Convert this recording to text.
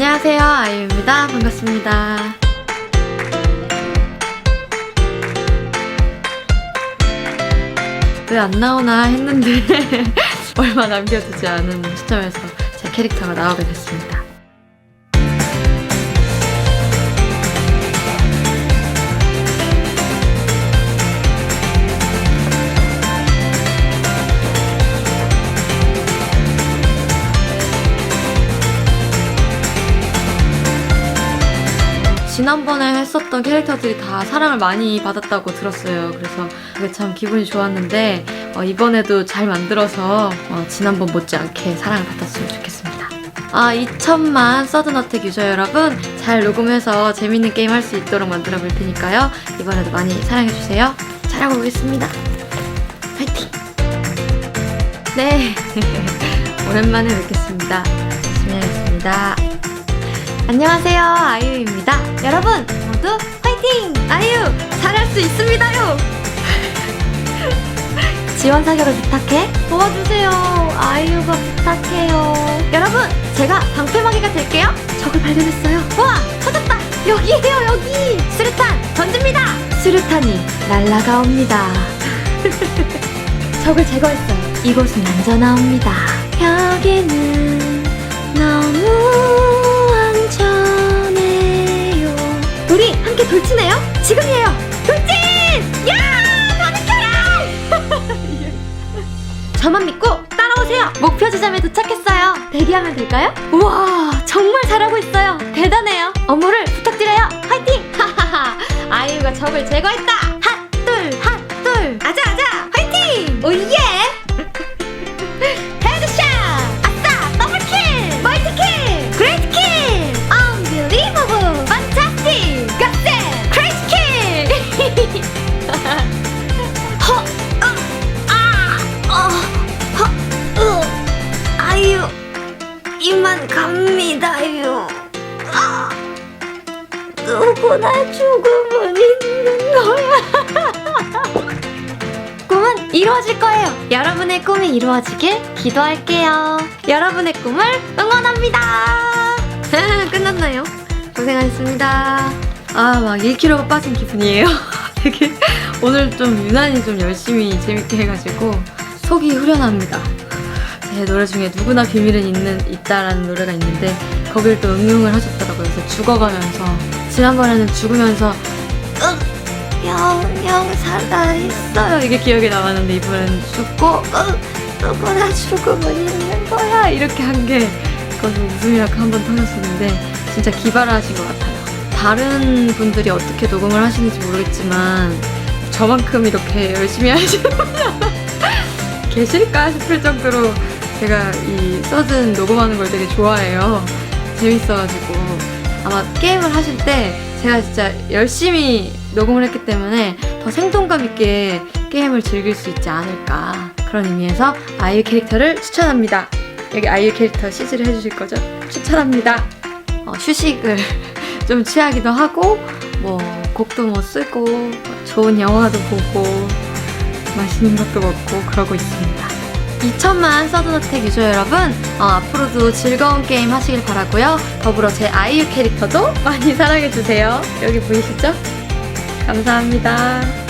안녕하세요. 아이유입니다. 반갑습니다. 왜 안 나오나 했는데 얼마 남겨두지 않은 시점에서 제 캐릭터가 나오게 됐습니다. 지난번에 했었던 캐릭터들이 다 사랑을 많이 받았다고 들었어요. 그래서 그게 참 기분이 좋았는데 어, 이번에도 잘 만들어서 어, 지난번 못지않게 사랑을 받았으면 좋겠습니다. 아 2천만 서든어택 유저 여러분 잘 녹음해서 재밌는 게임 할 수 있도록 만들어 볼 테니까요. 이번에도 많이 사랑해주세요. 잘하고 오겠습니다. 파이팅! 네 오랜만에 뵙겠습니다. 열심히 하겠습니다. 안녕하세요 아이유입니다. 여러분 모두 화이팅! 아이유 잘할 수 있습니다요! 지원 사격을 부탁해. 도와주세요. 아이유가 부탁해요. 여러분 제가 방패막이가 될게요. 적을 발견했어요. 와 찾았다! 여기에요 여기! 수류탄 던집니다! 수류탄이 날아가옵니다. 적을 제거했어요. 이곳은 안전하옵니다. 여기는 너무 돌진해요. 지금이에요. 돌진! 야! 가득해요! 저만 믿고 따라오세요. 목표 지점에 도착했어요. 대기하면 될까요? 우와, 정말 아! 누구나 죽음은 있는 거야. 꿈은 이루어질 거예요. 여러분의 꿈이 이루어지길 기도할게요. 여러분의 꿈을 응원합니다. 끝났나요? 고생하셨습니다. 아, 막 1kg가 빠진 기분이에요. 되게 오늘 좀 유난히 좀 열심히 재밌게 해가지고 속이 후련합니다. 제 노래 중에 누구나 비밀은 있는 있다라는 노래가 있는데 거길 또 응용을 하셨더라고요. 그래서 죽어가면서 지난번에는 죽으면서 영영 살아있어요. 이게 기억에 남았는데 이번엔 죽고 어, 누구나 죽음은 있는 거야. 이렇게 한 게 거기서 웃음이라고 한번 터졌었는데 진짜 기발하신 것 같아요. 다른 분들이 어떻게 녹음을 하시는지 모르겠지만 저만큼 이렇게 열심히 하시는 계실까 싶을 정도로 제가 이 서든 녹음하는 걸 되게 좋아해요 재밌어가지고 아마 게임을 하실 때 제가 진짜 열심히 녹음을 했기 때문에 더 생동감 있게 게임을 즐길 수 있지 않을까 그런 의미에서 아이유 캐릭터를 추천합니다. 여기 아이유 캐릭터 CG를 해주실 거죠? 추천합니다. 어, 휴식을 좀 취하기도 하고 뭐 곡도 뭐 쓰고 좋은 영화도 보고 맛있는 것도 먹고 그러고 있습니다. 2천만 서든어택 유저 여러분 어, 앞으로도 즐거운 게임 하시길 바라고요. 더불어 제 아이유 캐릭터도 많이 사랑해주세요. 여기 보이시죠? 감사합니다